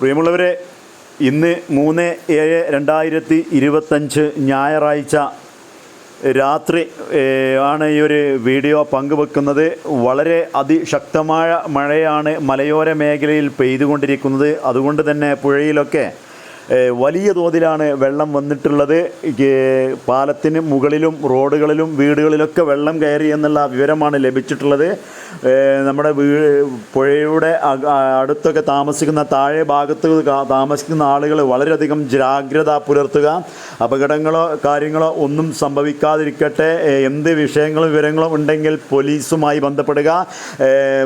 പ്രിയമുള്ളവരെ ഇന്ന് മൂന്ന് ഏഴ് രണ്ടായിരത്തി ഇരുപത്തഞ്ച് ഞായറാഴ്ച രാത്രി ആണ് ഈ ഒരു വീഡിയോ പങ്കുവെക്കുന്നത്. വളരെ അതിശക്തമായ മഴയാണ് മലയോര മേഖലയിൽ പെയ്തുകൊണ്ടിരിക്കുന്നത്. അതുകൊണ്ട് തന്നെ പുഴയിലൊക്കെ വലിയ തോതിലാണ് വെള്ളം വന്നിട്ടുള്ളത്. പാലത്തിന് മുകളിലും റോഡുകളിലും വീടുകളിലൊക്കെ വെള്ളം കയറി എന്നുള്ള വിവരമാണ് ലഭിച്ചിട്ടുള്ളത്. നമ്മുടെ വീ പുഴയുടെ അടുത്തൊക്കെ താമസിക്കുന്ന താഴെ ഭാഗത്ത് താമസിക്കുന്ന ആളുകൾ വളരെയധികം ജാഗ്രത പുലർത്തുക. അപകടങ്ങളോ കാര്യങ്ങളോ ഒന്നും സംഭവിക്കാതിരിക്കട്ടെ. എന്ത് വിഷയങ്ങളും വിവരങ്ങളും ഉണ്ടെങ്കിൽ പോലീസുമായി ബന്ധപ്പെടുക.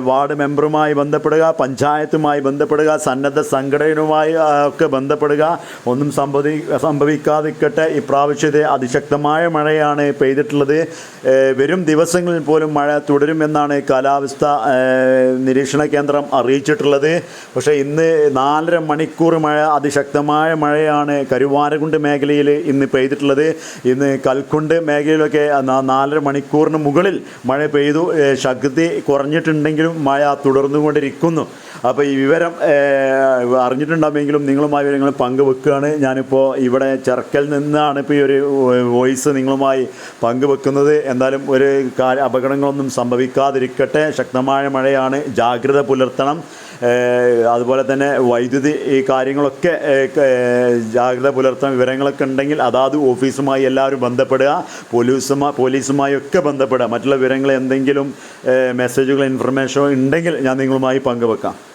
വാർഡ് മെമ്പറുമായി ബന്ധപ്പെടുക. പഞ്ചായത്തുമായി ബന്ധപ്പെടുക. സന്നദ്ധ സംഘടനയുമായി ഒക്കെ ബന്ധപ്പെടുക. ഒന്നും സംഭവി സംഭവിക്കാതിരിക്കട്ടെ. ഇപ്രാവശ്യത്തെ അതിശക്തമായ മഴയാണ് പെയ്തിട്ടുള്ളത്. വരും ദിവസങ്ങളിൽ പോലും മഴ തുടരുമെന്നാണ് കാലാവസ്ഥ നിരീക്ഷണ കേന്ദ്രം അറിയിച്ചിട്ടുള്ളത്. പക്ഷേ ഇന്ന് നാലര മണിക്കൂർ മഴ അതിശക്തമായ മഴയാണ് കരുവാരകുണ്ട് മേഖലയിൽ ഇന്ന് പെയ്തിട്ടുള്ളത്. ഇന്ന് കൽക്കുണ്ട് മേഖലയിലൊക്കെ നാലര മണിക്കൂറിന് മുകളിൽ മഴ പെയ്തു. ശക്തി കുറഞ്ഞിട്ടുണ്ടെങ്കിലും മഴ തുടർന്നുകൊണ്ടിരിക്കുന്നു. അപ്പോൾ ഈ വിവരം അറിഞ്ഞിട്ടുണ്ടാകുമെങ്കിലും നിങ്ങളുമായി വിവരങ്ങൾ പങ്കുവെക്കുകയാണ്. ഞാനിപ്പോൾ ഇവിടെ ചെറുക്കൽ നിന്നാണ് ഇപ്പോൾ ഈ ഒരു വോയിസ് നിങ്ങളുമായി പങ്കുവെക്കുന്നത്. എന്തായാലും ഒരു അപകടങ്ങളൊന്നും സംഭവിക്കാതിരിക്കട്ടെ. ശക്തമായ മഴയാണ്. ജാഗ്രത പുലർത്തണം. അതുപോലെ തന്നെ വൈദ്യുതി ഈ കാര്യങ്ങളൊക്കെ ജാഗ്രത പുലർത്താൻ വിവരങ്ങളൊക്കെ ഉണ്ടെങ്കിൽ അതാത് ഓഫീസുമായി എല്ലാവരും ബന്ധപ്പെടുക. പോലീസുമായി പോലീസുമായി ഒക്കെ ബന്ധപ്പെടുക. മറ്റുള്ള വിവരങ്ങൾ എന്തെങ്കിലും മെസ്സേജുകൾ ഇൻഫർമേഷനോ ഉണ്ടെങ്കിൽ ഞാൻ നിങ്ങളുമായി പങ്കുവെക്കാം.